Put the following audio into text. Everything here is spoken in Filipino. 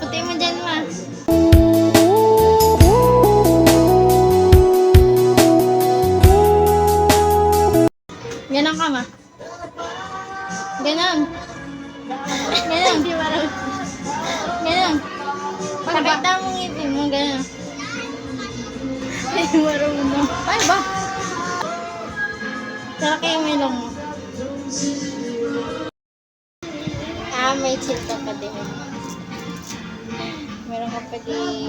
Puti mo dyan, ma. Ganon ka, ma. Ganon. Ganon. Ganon. Pakita mo ngipin mo, ganon. Hindi marunong. Ay ba? Saraki yung ilong mo. Ah, may chill ka pa din. Meron ka pa din.